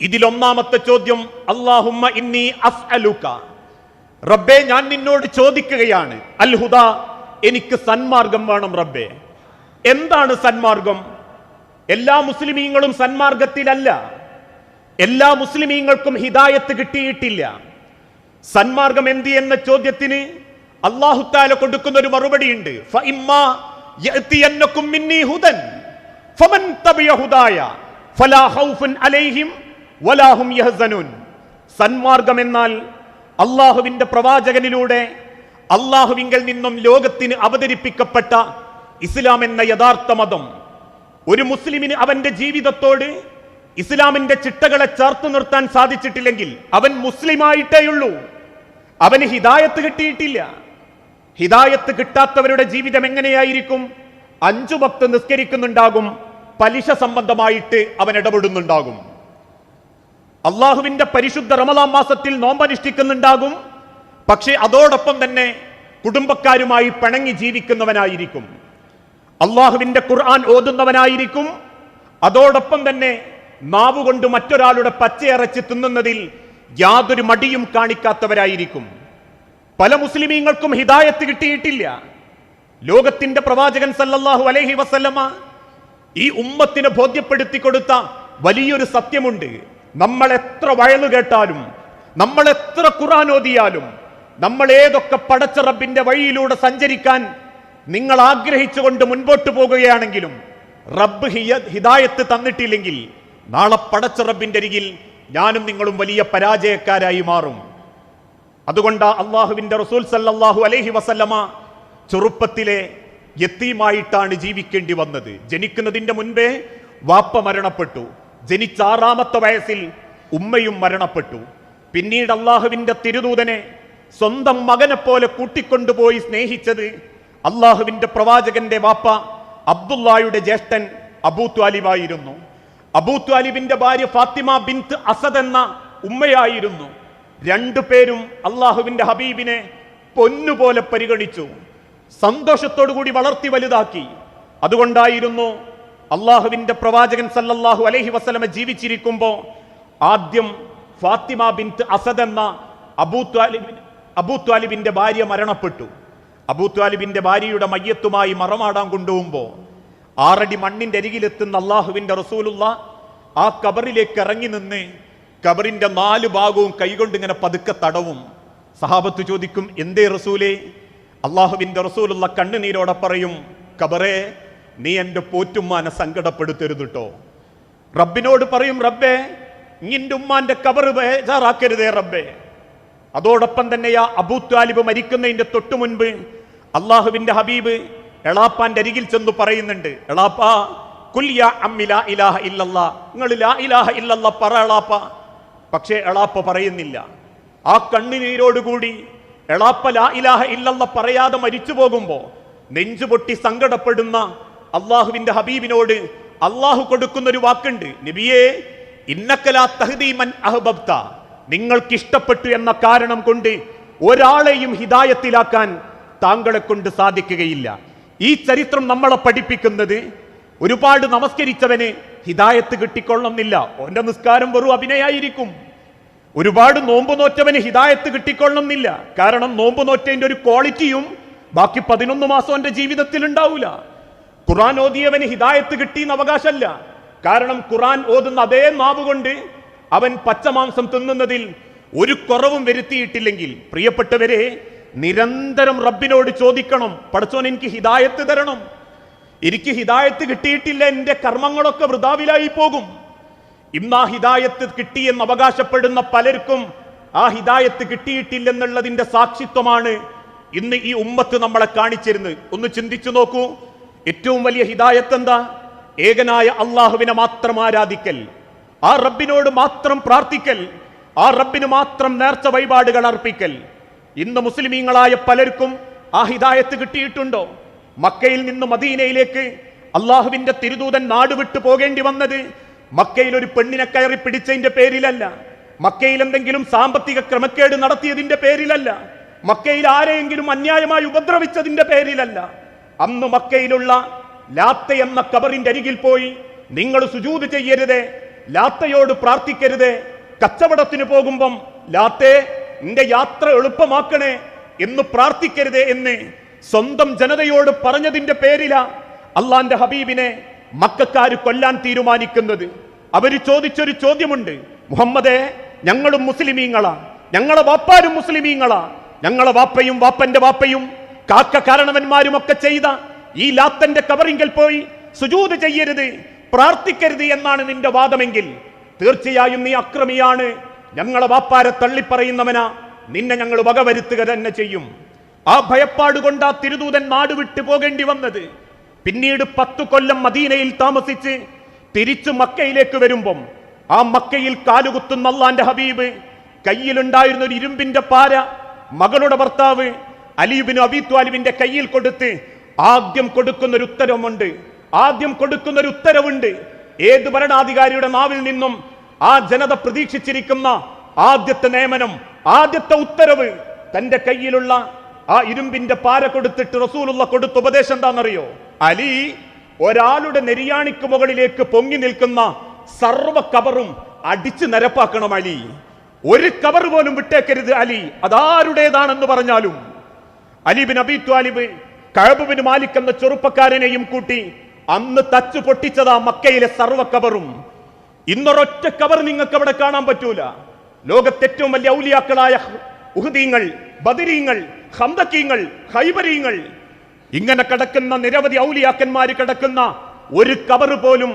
ഇതിലൊന്നാമത്തെ ചോദ്യം അള്ളാഹുമ്മ ഇന്നി അസ്അലുക. റബ്ബേ ഞാൻ നിന്നോട് ചോദിക്കുകയാണ് അൽഹുദ എനിക്ക് സന്മാർഗം വേണം റബ്ബേ. എന്താണ് സന്മാർഗം? എല്ലാ മുസ്ലിമീങ്ങളും സന്മാർഗത്തിലല്ല. എല്ലാ മുസ്ലിമീങ്ങൾക്കും ഹിദായത്ത് കിട്ടിയിട്ടില്ല. സന്മാർഗം എന്ത് എന്ന ചോദ്യത്തിന് അള്ളാഹുത്താല കൊടുക്കുന്ന ഒരു മറുപടി യഹസനുൻ. സന്മാർഗം എന്നാൽ അള്ളാഹുവിന്റെ പ്രവാചകനിലൂടെ അള്ളാഹുവിങ്കൽ നിന്നും ലോകത്തിന് അവതരിപ്പിക്കപ്പെട്ട ഇസ്ലാം എന്ന യഥാർത്ഥ മതം. ഒരു മുസ്ലിമിന് അവന്റെ ജീവിതത്തോട് ഇസ്ലാമിന്റെ ചിട്ടകളെ ചേർത്ത് നിർത്താൻ സാധിച്ചിട്ടില്ലെങ്കിൽ അവൻ മുസ്ലിമായിട്ടേയുള്ളൂ. അവന് ഹിദായത്ത് കിട്ടിയിട്ടില്ല. ഹിദായത്ത് കിട്ടാത്തവരുടെ ജീവിതം എങ്ങനെയായിരിക്കും? അഞ്ചു ഭക്ത് നിസ്കരിക്കുന്നുണ്ടാകും പലിശ സംബന്ധമായിട്ട് അവൻ ഇടപെടുന്നുണ്ടാകും. അള്ളാഹുവിന്റെ പരിശുദ്ധ റമലാം മാസത്തിൽ നോമ്പനുഷ്ഠിക്കുന്നുണ്ടാകും. പക്ഷേ അതോടൊപ്പം തന്നെ കുടുംബക്കാരുമായി പിണങ്ങി ജീവിക്കുന്നവനായിരിക്കും. അള്ളാഹുവിന്റെ ഖുർആൻ ഓതുന്നവനായിരിക്കും. അതോടൊപ്പം തന്നെ നാവുകൊണ്ട് മറ്റൊരാളുടെ പച്ചയറച്ച് തിന്നുന്നതിൽ യാതൊരു മടിയും കാണിക്കാത്തവരായിരിക്കും. പല മുസ്ലിമീങ്ങൾക്കും ഹിദായത്ത് കിട്ടിയിട്ടില്ല. ലോകത്തിന്റെ പ്രവാചകൻ സല്ലല്ലാഹു അലൈഹി വസല്ലമ ഈ ഉമ്മത്തിന് ബോധ്യപ്പെടുത്തി കൊടുത്ത വലിയൊരു സത്യമുണ്ട്. നമ്മൾ എത്ര വയലു കേട്ടാലും നമ്മൾ എത്ര ഖുറാൻ ഓതിയാലും നമ്മൾ ഏതൊക്കെ പടച്ചറബിന്റെ വഴിയിലൂടെ സഞ്ചരിക്കാൻ നിങ്ങൾ ആഗ്രഹിച്ചുകൊണ്ട് മുൻപോട്ട് പോകുകയാണെങ്കിലും റബ്ബ് ഹിദായത്ത് തന്നിട്ടില്ലെങ്കിൽ നാളെ പടച്ചറബിന്റെ അരികിൽ ഞാനും നിങ്ങളും വലിയ പരാജയക്കാരായി മാറും. അതുകൊണ്ട് അള്ളാഹുവിന്റെ റസൂൽ സല്ലാഹു അലഹി വസല്ലമ ചെറുപ്പത്തിലെ യത്തീമായിട്ടാണ് ജീവിക്കേണ്ടി വന്നത്. ജനിക്കുന്നതിന്റെ മുൻപേ വാപ്പ മരണപ്പെട്ടു. ജനിച്ച ആറാമത്തെ വയസ്സിൽ ഉമ്മയും മരണപ്പെട്ടു. പിന്നീട് അള്ളാഹുവിന്റെ തിരുദൂതനെ സ്വന്തം മകനെ പോലെ കൂട്ടിക്കൊണ്ടുപോയി സ്നേഹിച്ചത് അള്ളാഹുവിന്റെ പ്രവാചകന്റെ വാപ്പ അബ്ദുല്ലായുടെ ജ്യേഷ്ഠൻ അബൂ ത്വാലിബായിരുന്നു. അബൂ ത്വാലിബിന്റെ ഭാര്യ ഫാത്തിമ ബിന്ത് അസദ് എന്ന ഉമ്മയായിരുന്നു. രണ്ടു പേരും അള്ളാഹുവിന്റെ ഹബീബിനെ പൊന്നുപോലെ പരിഗണിച്ചു. സന്തോഷത്തോടു കൂടി വളർത്തി വലുതാക്കി. അതുകൊണ്ടായിരുന്നു അള്ളാഹുവിന്റെ പ്രവാചകൻ സല്ലല്ലാഹു അലഹി വസല്ലമ ജീവിച്ചിരിക്കുമ്പോൾ ആദ്യം ഫാത്തിമ ബിൻ അസദ് എന്ന അബൂ ത്വാലിബിൻ അബൂ ഭാര്യ മരണപ്പെട്ടു. അബൂ ത്വാലിബിന്റെ ഭാര്യയുടെ മയ്യത്തുമായി മറമാടാൻ കൊണ്ടുപോകുമ്പോ ആറടി മണ്ണിന്റെ അരികിലെത്തുന്ന അള്ളാഹുവിന്റെ റസൂലുള്ള ആ കബറിലേക്ക് ഇറങ്ങി നിന്ന് കബറിന്റെ നാല് ഭാഗവും കൈകൊണ്ട് ഇങ്ങനെ പതുക്കെ തടവും. സഹാബത്ത് ചോദിക്കും എന്തേ റസൂലേ? അള്ളാഹുവിന്റെ റസൂലുള്ള കണ്ണുനീരോടെ പറയും കബറേ നീ എന്റെ പോറ്റുമ്മാനെ സങ്കടപ്പെടുത്തരുത് കേട്ടോ റബ്ബിനോട് പറയും റബ്ബേ നിന്റെ ഉമ്മാന്റെ കബറ് ബേജാറാക്കരുതേ റബ്ബേ. അതോടൊപ്പം തന്നെയാ അബൂ ത്വാലിബ് മരിക്കുന്നതിന്റെ തൊട്ടു മുൻപ് അള്ളാഹുവിന്റെ ഹബീബ് എളാപ്പാന്റെ അരികിൽ ചെന്ന് പറയുന്നുണ്ട് എളാപ്പാ കുൽ യാ അമ്മി ഇലാഹ ഇല്ലല്ല. നിങ്ങൾ ലാ ഇലാഹ ഇല്ലല്ല പറ എളാപ്പ. പക്ഷേ എളാപ്പ പറയുന്നില്ല. ആ കണ്ണുനീരോടുകൂടി എളാപ്പ ലാ ഇലാഹ ഇല്ലല്ല പറയാതെ മരിച്ചു പോകുമ്പോൾ നെഞ്ചുപൊട്ടി സങ്കടപ്പെടുന്ന അള്ളാഹുവിന്റെ ഹബീബിനോട് അള്ളാഹു കൊടുക്കുന്ന ഒരു വാക്കുണ്ട്. നബിയേ ഇന്നക്കലാ തഹദീമൻ അഹബബ്ത. നിങ്ങൾക്ക് ഇഷ്ടപ്പെട്ടു എന്ന കാരണം കൊണ്ട് ഒരാളെയും ഹിതായത്തിലാക്കാൻ താങ്കളെ കൊണ്ട് സാധിക്കുകയില്ല. ഈ ചരിത്രം നമ്മളെ പഠിപ്പിക്കുന്നത് ഒരുപാട് നമസ്കരിച്ചവന് ഹിദായത്ത് കിട്ടിക്കൊള്ളുന്നില്ല. ഓന്റെ നിസ്കാരം വെറും അഭിനയായിരിക്കും. ഒരുപാട് നോമ്പ് നോറ്റവന് ഹിദായത്ത് കിട്ടിക്കൊള്ളുന്നില്ല. കാരണം നോമ്പ് നോറ്റതിന്റെ ഒരു ക്വാളിറ്റിയും ബാക്കി പതിനൊന്ന് മാസം എന്റെ ജീവിതത്തിൽ ഉണ്ടാവില്ല ഖുറാൻ ഓതിയവന് ഹിദായത്ത് കിട്ടിയെന്ന് അവകാശമല്ല. കാരണം ഖുറാൻ ഓതുന്ന അതേ നാവ് കൊണ്ട് അവൻ പച്ചമാംസം തിന്നുന്നതിൽ ഒരു കുറവും വരുത്തിയിട്ടില്ലെങ്കിൽ പ്രിയപ്പെട്ടവരെ നിരന്തരം റബ്ബിനോട് ചോദിക്കണം പടച്ചോൻ എനിക്ക് ഹിദായത്ത് തരണം. എനിക്ക് ഹിദായത്ത് കിട്ടിയിട്ടില്ല എന്റെ കർമ്മങ്ങളൊക്കെ വൃതാവിലായി പോകും. ഇന്ന് ആ ഹിദായത്ത് കിട്ടിയെന്ന് അവകാശപ്പെടുന്ന പലർക്കും ആ ഹിദായത്ത് കിട്ടിയിട്ടില്ലെന്നുള്ളതിന്റെ സാക്ഷിത്വമാണ് ഇന്ന് ഈ ഉമ്മത്ത് നമ്മളെ കാണിച്ചിരുന്നത്. ഒന്ന് ചിന്തിച്ചു നോക്കൂ. ഏറ്റവും വലിയ ഹിദായത്ത് എന്താ ഏകനായ അള്ളാഹുവിനെ മാത്രം ആരാധിക്കൽ. ആ റബ്ബിനോട് മാത്രം പ്രാർത്ഥിക്കൽ. ആ റബ്ബിന് മാത്രം നേർച്ച വഴിപാടുകൾ അർപ്പിക്കൽ. ഇന്ന് മുസ്ലിമീങ്ങളായ പലർക്കും ആ ഹിദായത്ത് കിട്ടിയിട്ടുണ്ടോ? മക്കയിൽ നിന്ന് മദീനയിലേക്ക് അള്ളാഹുവിന്റെ തിരുദൂതൻ നാടുവിട്ടു പോകേണ്ടി വന്നത് മക്കയിൽ ഒരു പെണ്ണിനെ കയറി പിടിച്ചതിന്റെ പേരിലല്ല. മക്കയിൽ എന്തെങ്കിലും സാമ്പത്തിക ക്രമക്കേട് നടത്തിയതിന്റെ പേരിലല്ല. മക്കയിൽ ആരെയെങ്കിലും അന്യായമായി ഉപദ്രവിച്ചതിന്റെ പേരിലല്ല. അന്ന് മക്കയിലുള്ള ലാത്ത എന്ന കബറിന്റെ അരികിൽ പോയി നിങ്ങൾ സുജൂത് ചെയ്യരുത് ലാത്തയോട് പ്രാർത്ഥിക്കരുത്. കച്ചവടത്തിന് പോകുമ്പം ലാത്തേ നിന്റെ യാത്ര എളുപ്പമാക്കണേ എന്ന് പ്രാർത്ഥിക്കരുത് എന്ന് സ്വന്തം ജനതയോട് പറഞ്ഞതിന്റെ പേരില അള്ളാന്റെ ഹബീബിനെ മക്കാര് കൊല്ലാൻ തീരുമാനിക്കുന്നത്. അവർ ചോദിച്ചൊരു ചോദ്യമുണ്ട്. മുഹമ്മദേ ഞങ്ങളും മുസ്ലിമീങ്ങളാ. ഞങ്ങളെ വാപ്പാരും മുസ്ലിമീങ്ങളാ. ഞങ്ങളെ വാപ്പയും വാപ്പന്റെ വാപ്പയും കാക്ക കാരണവന്മാരും ഒക്കെ ചെയ്ത ഈ ലാത്തന്റെ കവറിങ്കിൽ പോയി സുജൂത് ചെയ്യരുത് പ്രാർത്ഥിക്കരുത് എന്നാണ് നിന്റെ വാദമെങ്കിൽ. തീർച്ചയായും നീ അക്രമിയാണ്. ഞങ്ങളെ വാപ്പാരെ തള്ളിപ്പറയുന്നവനാ. നിന്നെ ഞങ്ങൾ വകവരുത്തുക തന്നെ ചെയ്യും. ആ ഭയപ്പാട് കൊണ്ട് ആ തിരുദൂതൻ നാട് വിട്ടു പോകേണ്ടി വന്നത്. പിന്നീട് പത്തു കൊല്ലം മദീനയിൽ താമസിച്ച് തിരിച്ചു മക്കയിലേക്ക് വരുമ്പം ആ മക്കയിൽ കാലുകുത്തുന്ന അള്ളാന്റെ ഹബീബ് കയ്യിലുണ്ടായിരുന്ന ഒരു ഇരുമ്പിന്റെ പാര മകളുടെ ഭർത്താവ് അലീബിന് അബിത്വാലിബിന്റെ കയ്യിൽ കൊടുത്ത് ആദ്യം കൊടുക്കുന്ന ഒരു ഉത്തരവുമുണ്ട്. ആദ്യം കൊടുക്കുന്ന ഒരു ഉത്തരവുണ്ട്. ഏത് ഭരണാധികാരിയുടെ നാവിൽ നിന്നും ആ ജനത പ്രതീക്ഷിച്ചിരിക്കുന്ന ആദ്യത്തെ നിയമനം ആദ്യത്തെ ഉത്തരവ് തന്റെ കയ്യിലുള്ള ആ ഇരുമ്പിന്റെ പാര കൊടുത്തിട്ട് റസൂലുള്ള കൊടുത്ത ഉപദേശം എന്താണെന്നറിയോ? അലി ഒരാളുടെ നെരിയാണിക്ക് മുകളിലേക്ക് പൊങ്ങി നിൽക്കുന്ന സർവ കവറും അടിച്ചു നിരപ്പാക്കണം അലി. ഒരു കവർ പോലും വിട്ടേക്കരുത് അലി. അതാരുടേതാണെന്ന് പറഞ്ഞാലും അലിബിൻ അബി ത്വാലിബ് കഴബുബിൻ മാലിക് എന്ന ചെറുപ്പക്കാരനെയും കൂട്ടി അന്ന് തച്ചു പൊട്ടിച്ചതാ മക്കയിലെ സർവ കബറും ഇന്നൊരൊറ്റ കബർ നിങ്ങൾക്ക് അവിടെ കാണാൻ പറ്റൂല. ലോകത്തെ ഏറ്റവും വലിയ ഔലിയാക്കളായ ഉഹദീങ്ങൾ ബദരീങ്ങൾ ഹന്തക്കീങ്ങൾ ഹൈബരീങ്ങൾ ഇങ്ങനെ കിടക്കുന്ന നിരവധി ഔലിയാക്കന്മാർ കിടക്കുന്ന ഒരു കബർ പോലും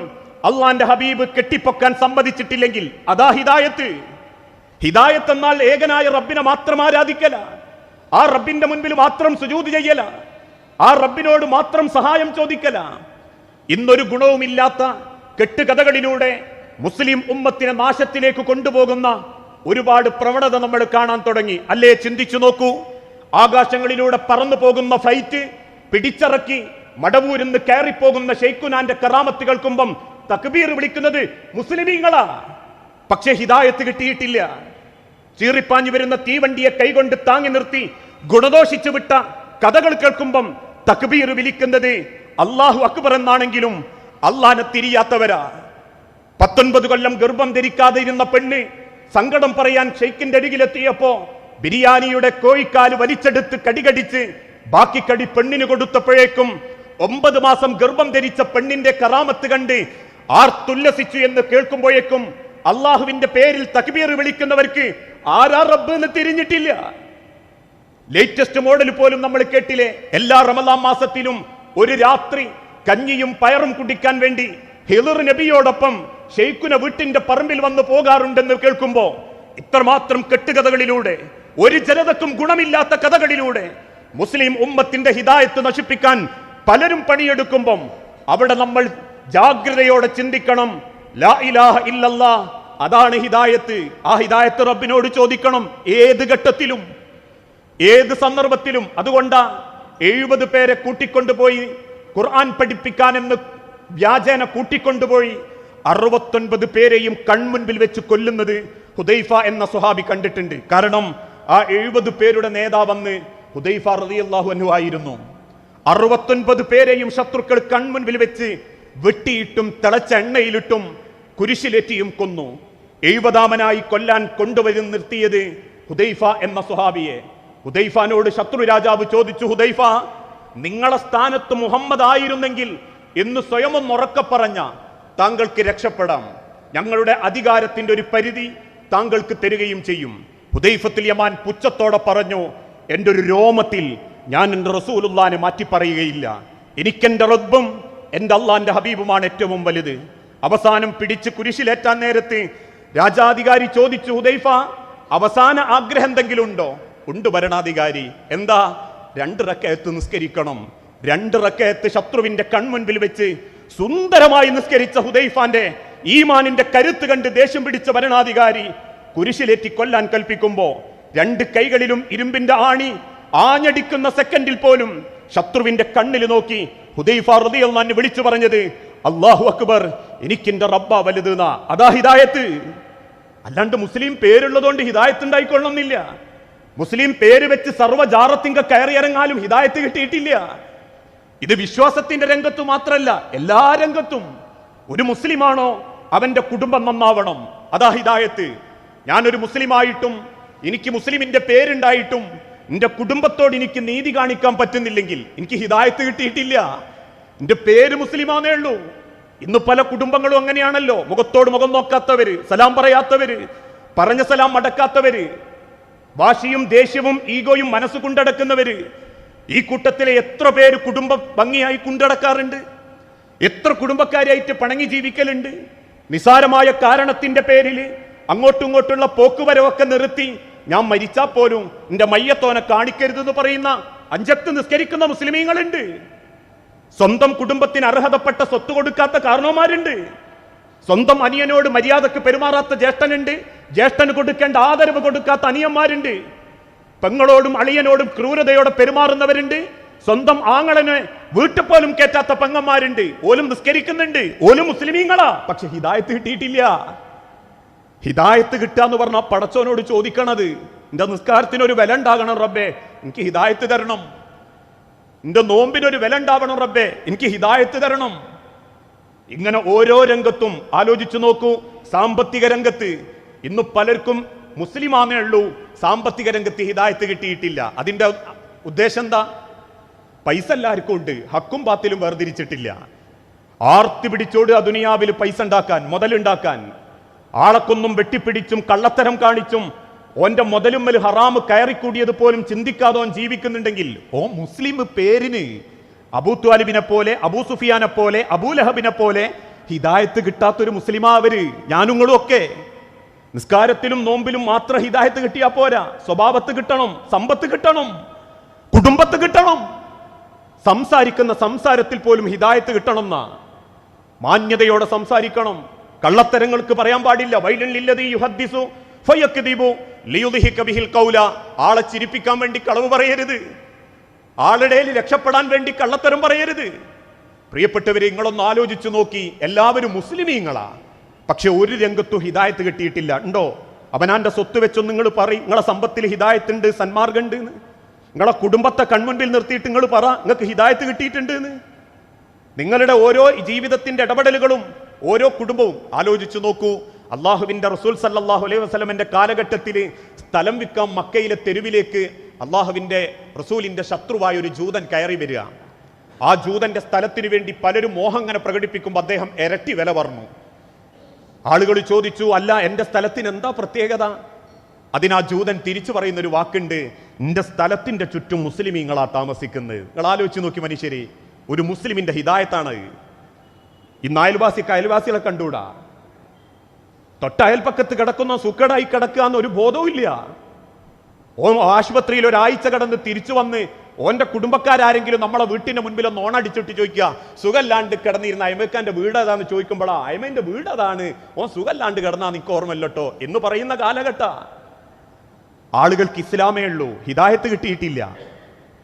അള്ളാന്റെ ഹബീബ് കെട്ടിപ്പൊക്കാൻ സമ്മതിച്ചിട്ടില്ലെങ്കിൽ അതാ ഹിദായത്ത്. ഹിദായത്ത് എന്നാൽ ഏകനായ റബ്ബിനെ മാത്രം ആരാധിക്കല. ആ റബ്ബിന്റെ മുൻപിൽ മാത്രം സുജൂത് ചെയ്യല. ആ റബ്ബിനോട് മാത്രം സഹായം ചോദിക്കല. ഇന്നൊരു ഗുണവുമില്ലാത്ത കെട്ടുകഥകളിലൂടെ മുസ്ലിം ഉമ്മത്തിനെ നാശത്തിലേക്ക് കൊണ്ടുപോകുന്ന ഒരുപാട് പ്രവണത നമ്മൾ കാണാൻ തുടങ്ങി. അല്ലേ ചിന്തിച്ചു നോക്കൂ. ആകാശങ്ങളിലൂടെ പറന്നു പോകുന്ന ഫ്ലൈറ്റ് പിടിച്ചിറക്കി മടവൂരിന്ന് കയറിപ്പോകുന്ന ഷെയ്ഖുനാന്റെ കറാമത്ത് കേൾക്കുമ്പം തക്ബീർ വിളിക്കുന്നത് മുസ്ലിമീങ്ങളാ. പക്ഷേ ഹിദായത്ത് കിട്ടിയിട്ടില്ല. ചീറിപ്പാഞ്ഞു വരുന്ന തീവണ്ടിയെ കൈകൊണ്ട് താങ്ങി നിർത്തി ഗുണദോഷിച്ചു വിട്ട കഥകൾ കേൾക്കുമ്പം തക്ബീർ വിളിക്കുന്നത് അള്ളാഹു അക്ബർ എന്നാണെങ്കിലും അള്ളാനെ തിരിയാത്തവരാ. പത്തൊൻപത് കൊല്ലം ഗർഭം ധരിക്കാതെ ഇരുന്ന പെണ്ണ് സങ്കടം പറയാൻ ഷെയ്ഖിന്റെ അരികിലെത്തിയപ്പോ ബിരിയാണിയുടെ കോഴിക്കാൽ വലിച്ചെടുത്ത് കടികടിച്ച് ബാക്കി കടി പെണ്ണിന് കൊടുത്തപ്പോഴേക്കും ഒമ്പത് മാസം ഗർഭം ധരിച്ച പെണ്ണിന്റെ കറാമത്ത് കണ്ട് ആർത്തുല്ലസിച്ചു എന്ന് കേൾക്കുമ്പോഴേക്കും അള്ളാഹുവിന്റെ പേരിൽ തക്ബീർ വിളിക്കുന്നവർക്ക് ആരാ റബ്ബ് എന്ന് തിരിഞ്ഞിട്ടില്ല. ലേറ്റസ്റ്റ് മോഡൽ പോലും നമ്മൾ കേട്ടില്ലേ? എല്ലാ റമദാം മാസത്തിലും ഒരു രാത്രി കഞ്ഞിയും പയറും കുടിക്കാൻ വേണ്ടി ഹിലർ നബിയോടൊപ്പം ഷെയ്ഖുന വീട്ടിന്റെ പറമ്പിൽ വന്ന് പോകാറുണ്ടെന്ന് കേൾക്കുമ്പോൾ ഇത്രമാത്രം കെട്ടുകഥകളിലൂടെ ഒരു ജനതക്കും ഗുണമില്ലാത്ത കഥകളിലൂടെ മുസ്ലിം ഉമ്മത്തിന്റെ ഹിതായത്ത് നശിപ്പിക്കാൻ പലരും പണിയെടുക്കുമ്പം അവിടെ നമ്മൾ ജാഗ്രതയോടെ ചിന്തിക്കണം. ലാ ഇലാഹ ഇല്ലല്ലാ അതാണ് ഹിതായത്ത് ആ ഹിതായത്ത് റബ്ബിനോട് ചോദിക്കണം ഏത് ഘട്ടത്തിലും? ഏത് സന്ദർഭത്തിലും അതുകൊണ്ട് എഴുപത് പേരെ കൂട്ടിക്കൊണ്ടുപോയി ഖുർആൻ പഠിപ്പിക്കാൻ എന്ന് വ്യാജേന കൂട്ടിക്കൊണ്ടുപോയി അറുപത്തൊൻപത് പേരെയും കൺമുൻപിൽ വെച്ച് കൊല്ലുന്നത് ഹുദൈഫ എന്ന സുഹാബി കണ്ടിട്ടുണ്ട്. കാരണം ആ എഴുപത് പേരുടെ നേതാവെന്ന് ഹുദൈഫ റതിയല്ലാഹു അനു ആയിരുന്നു. അറുപത്തൊൻപത് പേരെയും ശത്രുക്കൾ കൺമുൻപിൽ വെച്ച് വെട്ടിയിട്ടും തിളച്ച എണ്ണയിലിട്ടും കുരിശിലേറ്റിയും കൊന്നു. എഴുപതാമനായി കൊല്ലാൻ കൊണ്ടുവരും നിർത്തിയത് ഹുദൈഫ എന്ന സുഹാബിയെ ഹുദൈഫാനോട് ശത്രു രാജാവ് ചോദിച്ചു ഹുദൈഫ നിങ്ങളെ സ്ഥാനത്ത് മുഹമ്മദ് ആയിരുന്നെങ്കിൽ എന്ന് സ്വയം ഒന്നുറക്കെ പറഞ്ഞ താങ്കൾക്ക് രക്ഷപ്പെടാം. ഞങ്ങളുടെ അധികാരത്തിന്റെ ഒരു പരിധി താങ്കൾക്ക് തരികയും ചെയ്യും. ഹുദൈഫത്തിൽ യമാൻ പുച്ഛത്തോടെ പറഞ്ഞു എന്റെ ഒരു രോമത്തിൽ ഞാൻ എന്റെ റസൂലുല്ലാനെ മാറ്റി പറയുകയില്ല. എനിക്കെന്റെ റബ്ബും എന്റെ അള്ളാന്റെ ഹബീബുമാണ് ഏറ്റവും വലുത്. അവസാനം പിടിച്ച് കുരിശിലേറ്റാൻ നേരത്ത് രാജാധികാരി ചോദിച്ചു ഹുദൈഫ അവസാന ആഗ്രഹം എന്തെങ്കിലും ഉണ്ടോ? ഉണ്ട് ഭരണാധികാരി. എന്താ? രണ്ട് റക്കയത്ത് നിസ്കരിക്കണം. രണ്ട് റക്കയത്ത് ശത്രുവിന്റെ കൺമുൻപിൽ വെച്ച് സുന്ദരമായി നിസ്കരിച്ച ഹുദൈഫാന്റെ ഈമാനിന്റെ കരുത്ത് കണ്ട് ദേഷ്യം പിടിച്ച ഭരണാധികാരി കുരിശിലേറ്റി കൊല്ലാൻ കൽപ്പിക്കുമ്പോ രണ്ട് കൈകളിലും ഇരുമ്പിന്റെ ആണി ആഞ്ഞടിക്കുന്ന സെക്കൻഡിൽ പോലും ശത്രുവിന്റെ കണ്ണിൽ നോക്കി ഹുദൈഫ റളിയല്ലാഹു വിളിച്ചു പറഞ്ഞത് അള്ളാഹു അക്ബർ എനിക്കിന്റെ റബ്ബ വലുത് അതാ ഹിദായത്ത്. അല്ലാണ്ട് മുസ്ലിം പേരുള്ളതുകൊണ്ട് ഹിദായത്ത് ഉണ്ടായിക്കൊള്ളണമെന്നില്ല. മുസ്ലിം പേര് വെച്ച് സർവജാറത്തിങ്ക കയറിയിറങ്ങാലും ഹിദായത്ത് കിട്ടിയിട്ടില്ല. ഇത് വിശ്വാസത്തിന്റെ രംഗത്ത് മാത്രമല്ല എല്ലാ രംഗത്തും. ഒരു മുസ്ലിമാണോ അവന്റെ കുടുംബം നന്നാവണം? അതാ ഹിദായത്ത്. ഞാനൊരു മുസ്ലിമായിട്ടും എനിക്ക് മുസ്ലിമിന്റെ പേരുണ്ടായിട്ടും എന്റെ കുടുംബത്തോട് എനിക്ക് നീതി കാണിക്കാൻ പറ്റുന്നില്ലെങ്കിൽ എനിക്ക് ഹിദായത്ത് കിട്ടിയിട്ടില്ല. എന്റെ പേര് മുസ്ലിമാന്നേ ഉള്ളൂ. ഇന്ന് പല കുടുംബങ്ങളും അങ്ങനെയാണല്ലോ. മുഖത്തോട് മുഖം നോക്കാത്തവര് സലാം പറയാത്തവര് പറഞ്ഞ സലാം മടക്കാത്തവര്. വാശിയും ദേഷ്യവും ഈഗോയും മനസ്സ് കൊണ്ടടക്കുന്നവര് ഈ കൂട്ടത്തിലെ എത്ര പേര് കുടുംബം ഭംഗിയായി കൊണ്ടടക്കാറുണ്ട്? എത്ര കുടുംബക്കാരായിട്ട് പണങ്ങി ജീവിക്കലുണ്ട്? നിസാരമായ കാരണത്തിന്റെ പേരിൽ അങ്ങോട്ടും ഇങ്ങോട്ടുള്ള പോക്കുവരവൊക്കെ നിർത്തി ഞാൻ മരിച്ചാൽ പോലും എന്റെ മയ്യത്തോനെ കാണിക്കരുതെന്ന് പറയുന്ന അഞ്ചത്ത് നിസ്കരിക്കുന്ന മുസ്ലിമീങ്ങളുണ്ട്. സ്വന്തം കുടുംബത്തിന് അർഹതപ്പെട്ട സ്വത്ത് കൊടുക്കാത്ത കാരണവന്മാരുണ്ട്. സ്വന്തം അനിയനോട് മര്യാദയ്ക്ക് പെരുമാറാത്ത ജ്യേഷ്ഠനുണ്ട്. ജ്യേഷ്ഠന് കൊടുക്കേണ്ട ആദരവ് കൊടുക്കാത്ത അനിയന്മാരുണ്ട്. പെങ്ങളോടും അളിയനോടും ക്രൂരതയോടെ പെരുമാറുന്നവരുണ്ട്. സ്വന്തം ആങ്ങളനെ വീട്ടിൽ പോലും കയറ്റാത്ത പെങ്ങന്മാരുണ്ട്. ഓലും നിസ്കരിക്കുന്നുണ്ട്. ഓലും മുസ്ലിമീങ്ങളാ. പക്ഷെ ഹിദായത്ത് കിട്ടിയിട്ടില്ല. ഹിദായത്ത് കിട്ടുക എന്ന് പറഞ്ഞാൽ പടച്ചോനോട് ചോദിക്കണത്. എന്റെ നിസ്കാരത്തിന് ഒരു വില ഉണ്ടാകണം റബ്ബേ. എനിക്ക് ഹിദായത്ത് തരണം. എന്റെ നോമ്പിനൊരു വില ഉണ്ടാവണം റബ്ബേ. എനിക്ക് ഹിദായത്ത് തരണം. ഇങ്ങനെ ഓരോ രംഗത്തും ആലോചിച്ചു നോക്കൂ. സാമ്പത്തിക രംഗത്ത് ഇന്ന് പലർക്കും മുസ്ലിമാമേ ഉള്ളൂ സാമ്പത്തിക രംഗത്ത് ഹിദായത്ത് കിട്ടിയിട്ടില്ല. അതിന്റെ ഉദ്ദേശം എന്താ പൈസ എല്ലാവർക്കും ഉണ്ട് ഹക്കും പാത്തിലും വേർതിരിച്ചിട്ടില്ല. ആർത്തി പിടിച്ചോട് ആ ദുനിയാവിൽ പൈസ ഉണ്ടാക്കാൻ മുതലുണ്ടാക്കാൻ. ആളക്കൊന്നും വെട്ടിപ്പിടിച്ചും കള്ളത്തരം കാണിച്ചും ഓന്റെ മുതലുമ്മൽ ഹറാമ് കയറിക്കൂടിയത് പോലും ചിന്തിക്കാതെ ഓൻ ജീവിക്കുന്നുണ്ടെങ്കിൽ ഓ മുസ്ലിം പേരിന് അബൂ ത്വാലിബിനെ പോലെ അബൂ സുഫിയാനെ പോലെ അബൂലഹബിനെ പോലെ ഹിദായത്ത് കിട്ടാത്തൊരു മുസ്ലിമാവര് ഞാനുങ്ങളും ഒക്കെ നിസ്കാരത്തിലും നോമ്പിലും മാത്രം ഹിദായത്ത് കിട്ടിയാൽ പോരാ. സ്വഭാവത്ത് കിട്ടണം സമ്പത്ത് കിട്ടണം കുടുംബത്ത് കിട്ടണം. സംസാരിക്കുന്ന സംസാരത്തിൽ പോലും ഹിദായത്ത് കിട്ടണം എന്നാ മാന്യതയോടെ സംസാരിക്കണം. കള്ളത്തരങ്ങൾക്ക് പറയാൻ പാടില്ല. ആളെ ചിരിപ്പിക്കാൻ വേണ്ടി കളവ് പറയരുത്. ആളുടെ രക്ഷപ്പെടാൻ വേണ്ടി കള്ളത്തരം പറയരുത്. പ്രിയപ്പെട്ടവരെ നിങ്ങളൊന്ന് ആലോചിച്ചു നോക്കി. എല്ലാവരും മുസ്ലിമീങ്ങളാ. പക്ഷെ ഒരു രംഗത്തും ഹിദായത്ത് കിട്ടിയിട്ടില്ല. ഉണ്ടോ? അവനാന്റെ സ്വത്ത് വെച്ചൊന്ന് നിങ്ങൾ പറയും. നിങ്ങളെ സമ്പത്തിൽ ഹിദായത്തുണ്ട് സന്മാർഗുണ്ട് എന്ന് നിങ്ങളെ കുടുംബത്തെ കൺമുൻപിൽ നിർത്തിയിട്ട് നിങ്ങൾ പറ നിങ്ങൾക്ക് ഹിദായത്ത് കിട്ടിയിട്ടുണ്ട് എന്ന് നിങ്ങളുടെ ഓരോ ജീവിതത്തിന്റെ ഇടപെടലുകളും ഓരോ കുടുംബവും ആലോചിച്ചു നോക്കൂ. അള്ളാഹുവിന്റെ റസൂൽ സല്ലാഹു അലൈഹി വസ്ലമിന്റെ കാലഘട്ടത്തിൽ സ്ഥലം വിൽക്കാൻ മക്കയിലെ തെരുവിലേക്ക് അള്ളാഹുവിന്റെ റസൂലിന്റെ ശത്രുവായ ഒരു ജൂതൻ കയറി വരിക. ആ ജൂതന്റെ സ്ഥലത്തിനു വേണ്ടി പലരും മോഹം അങ്ങനെ പ്രകടിപ്പിക്കുമ്പോൾ അദ്ദേഹം ഇരട്ടി വില പറഞ്ഞു. ആളുകൾ ചോദിച്ചു അല്ല എന്റെ സ്ഥലത്തിന് എന്താ പ്രത്യേകത? അതിനാ ജൂതൻ തിരിച്ചു പറയുന്ന ഒരു വാക്കുണ്ട് എന്റെ സ്ഥലത്തിന്റെ ചുറ്റും മുസ്ലിമീങ്ങളാ താമസിക്കുന്നത്. നിങ്ങൾ ആലോചിച്ച് നോക്കി മനുഷ്യരെ ഒരു മുസ്ലിമിന്റെ ഹിതായത്താണ് ഇന്ന് അയൽവാസിക്ക് അയൽവാസികളെ കണ്ടൂടാ തൊട്ട അയൽപ്പക്കത്ത് കിടക്കുന്ന സുക്കടായി കിടക്കുക എന്നൊരു ബോധവും ഇല്ല ഓ ആശുപത്രിയിൽ ഒരാഴ്ച കടന്ന് തിരിച്ചു വന്ന് ഓന്റെ കുടുംബക്കാരെങ്കിലും നമ്മളെ വീട്ടിന്റെ മുൻപിൽ ഒന്ന് ഓണടിച്ചിട്ട് ചോദിക്കുക സുഖല്ലാണ്ട് കിടന്നിരുന്ന അയമക്കാന്റെ വീട് ഏതാന്ന് ചോദിക്കുമ്പോഴാ അയമന്റെ വീട് അതാണ് ഓൻ സുഖല്ലാണ്ട് കിടന്നാ നിക്ക് ഓർമ്മല്ലോ എന്ന് പറയുന്ന കാലഘട്ട. ആളുകൾക്ക് ഇസ്ലാമേ ഉള്ളൂ ഹിദായത്ത് കിട്ടിയിട്ടില്ല.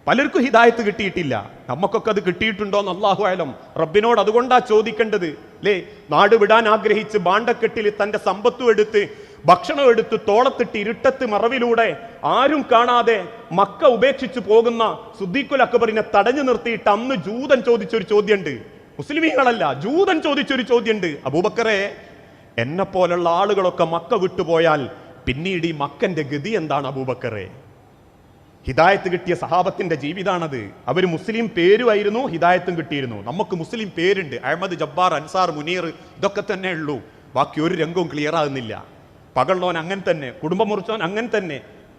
പലർക്കും ഹിദായത്ത് കിട്ടിയിട്ടില്ല. നമുക്കൊക്കെ അത് കിട്ടിയിട്ടുണ്ടോ എന്ന് അള്ളാഹു ആയാലും റബ്ബിനോട് അതുകൊണ്ടാ ചോദിക്കേണ്ടത്. അല്ലേ നാട് വിടാൻ ആഗ്രഹിച്ച് ബാണ്ടക്കെട്ടിൽ തന്റെ സമ്പത്തും എടുത്ത് ഭക്ഷണം എടുത്ത് തോളത്തിട്ട് ഇരുട്ടത്ത് മറവിലൂടെ ആരും കാണാതെ മക്ക ഉപേക്ഷിച്ചു പോകുന്ന സുദ്ദീഖുൽ അക്ബറിനെ തടഞ്ഞു നിർത്തിയിട്ട് അന്ന് ജൂതൻ ചോദിച്ചൊരു ചോദ്യമുണ്ട് മുസ്ലിമീങ്ങളല്ല ജൂതൻ ചോദിച്ചൊരു ചോദ്യമുണ്ട് അബൂബക്കറെ എന്നെ പോലുള്ള ആളുകളൊക്കെ മക്ക വിട്ടുപോയാൽ പിന്നീട് ഈ മക്കന്റെ ഗതി എന്താണ് അബൂബക്കറെ? ഹിദായത്ത് കിട്ടിയ സഹാബത്തിന്റെ ജീവിതാണത്. അവർ മുസ്ലിം പേരുമായിരുന്നു ഹിദായത്തും കിട്ടിയിരുന്നു. നമുക്ക് മുസ്ലിം പേരുണ്ട്. അഹമ്മദ് ജബ്ബാർ അൻസാർ മുനീർ ഇതൊക്കെ തന്നെ ഉള്ളൂ ബാക്കി ഒരു രംഗവും ക്ലിയർ ആകുന്നില്ല. പകള്ളോൻ അങ്ങനെ തന്നെ കുടുംബം മുറിച്ചവൻ അങ്ങനെ തന്നെ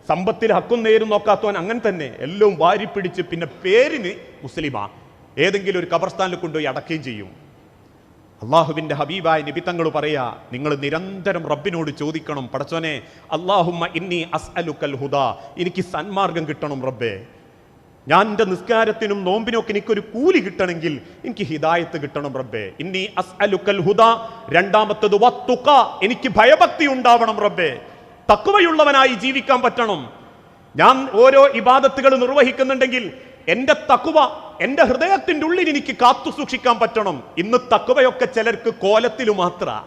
സമ്പത്തിൽ ഹക്കും നേരും നോക്കാത്തവൻ അങ്ങനെ തന്നെ എല്ലാം വാരിപ്പിടിച്ച് പിന്നെ പേരിന് മുസ്ലിമാ ഏതെങ്കിലും ഒരു കബർസ്ഥാനിൽ കൊണ്ടുപോയി അടക്കുകയും ചെയ്യും. അള്ളാഹുവിന്റെ ഹബീബായ നിബിത്തങ്ങൾ പറയാ നിങ്ങൾ നിരന്തരം റബ്ബിനോട് ചോദിക്കണം പടച്ചോനെ അള്ളാഹുമ്മ ഇന്നി അസ് അലുക്കൽ ഹുദ എനിക്ക് സന്മാർഗം കിട്ടണം റബ്ബേ. ഞാൻ എന്റെ നിസ്കാരത്തിനും നോമ്പിനും ഒക്കെ എനിക്കൊരു കൂലി കിട്ടണമെങ്കിൽ എനിക്ക് ഹിദായത്ത് കിട്ടണം റബ്ബേ. ഇന്നി അസ്അലുക്കൽ ഹുദ രണ്ടാമത്തത് വത്തുക എനിക്ക് ഭയഭക്തി ഉണ്ടാവണം റബ്ബേ. തക്കുവയുള്ളവനായി ജീവിക്കാൻ പറ്റണം. ഞാൻ ഓരോ ഇബാദത്തുകൾ നിർവഹിക്കുന്നുണ്ടെങ്കിൽ എന്റെ തക്കുവ എന്റെ ഹൃദയത്തിന്റെ ഉള്ളിൽ എനിക്ക് കാത്തു സൂക്ഷിക്കാൻ പറ്റണം. ഇന്ന് തക്കുവയൊക്കെ ചിലർക്ക് കോലത്തിൽ മാത്ര.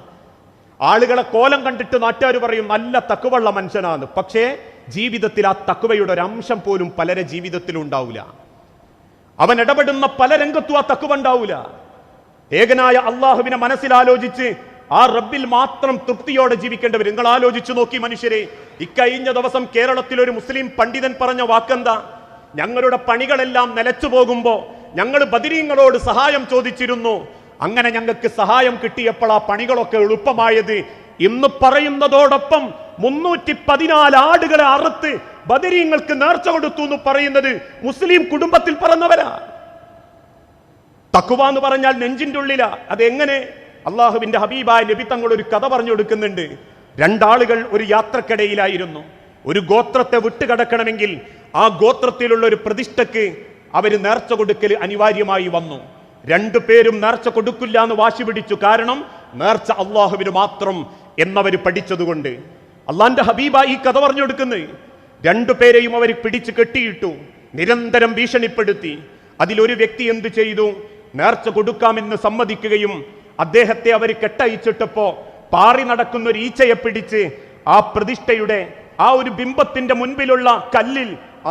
ആളുകളെ കോലം കണ്ടിട്ട് നാട്ടുകാർ പറയും നല്ല തക്കുവള്ള മനുഷ്യനാണ് പക്ഷേ ജീവിതത്തിൽ ആ തക്കുവയുടെ ഒരംശം പോലും പലരെ ജീവിതത്തിലും ഉണ്ടാവില്ല അവൻ ഇടപെടുന്ന പല രംഗത്തും ആ തക്കുവ ഉണ്ടാവില്ല ഏകനായ അള്ളാഹുവിനെ മനസ്സിലാലോചിച്ച് ആ റബ്ബിൽ മാത്രം തൃപ്തിയോടെ ജീവിക്കേണ്ടവർ നിങ്ങൾ ആലോചിച്ചു നോക്കി മനുഷ്യരെ ഇക്കഴിഞ്ഞ ദിവസം കേരളത്തിൽ ഒരു മുസ്ലിം പണ്ഡിതൻ പറഞ്ഞ വാക്കെന്താ? ഞങ്ങളുടെ പണികളെല്ലാം നിലച്ചു പോകുമ്പോൾ ഞങ്ങൾ ബദിരീങ്ങളോട് സഹായം ചോദിച്ചിരുന്നു. അങ്ങനെ ഞങ്ങൾക്ക് സഹായം കിട്ടിയപ്പോൾ ആ പണികളൊക്കെ എളുപ്പമായത് ഇന്ന് പറയുന്നതോടൊപ്പം മുന്നൂറ്റി പതിനാല് ആടുകളെ അറുത്ത് ബദരീങ്ങൾക്ക് നേർച്ച കൊടുത്തു എന്ന് പറയുന്നത് മുസ്ലിം കുടുംബത്തിൽ പറഞ്ഞവരാ തക്കുവ എന്ന് പറഞ്ഞാൽ നെഞ്ചിന്റെ ഉള്ളിലാ. അതെങ്ങനെ? അള്ളാഹുവിന്റെ ഹബീബായ നബി തങ്ങൾ ഒരു കഥ പറഞ്ഞു കൊടുക്കുന്നുണ്ട്. രണ്ടാളുകൾ ഒരു യാത്രക്കിടയിലായിരുന്നു. ഒരു ഗോത്രത്തെ വിട്ടുകടക്കണമെങ്കിൽ ആ ഗോത്രത്തിലുള്ള ഒരു പ്രതിഷ്ഠക്ക് അവർ നേർച്ച കൊടുക്കൽ അനിവാര്യമായി വന്നു. രണ്ടു പേരും നേർച്ച കൊടുക്കില്ല എന്ന് വാശി പിടിച്ചു. കാരണം നേർച്ച അള്ളാഹുവിന് മാത്രം എന്നവർ പഠിച്ചതുകൊണ്ട്. അള്ളാന്റെ ഹബീബ ഈ കഥ പറഞ്ഞു കൊടുക്കുന്നത് രണ്ടുപേരെയും അവർ പിടിച്ചു കെട്ടിയിട്ടു നിരന്തരം ഭീഷണിപ്പെടുത്തി. അതിലൊരു വ്യക്തി എന്ത് ചെയ്തു? നേർച്ച കൊടുക്കാമെന്ന് സമ്മതിക്കുകയും അദ്ദേഹത്തെ അവർ കെട്ടയച്ചിട്ടപ്പോ പാറി നടക്കുന്ന ഒരു ഈച്ചയെ പിടിച്ച് ആ പ്രതിഷ്ഠയുടെ ആ ഒരു ബിംബത്തിന്റെ മുൻപിലുള്ള കല്ലിൽ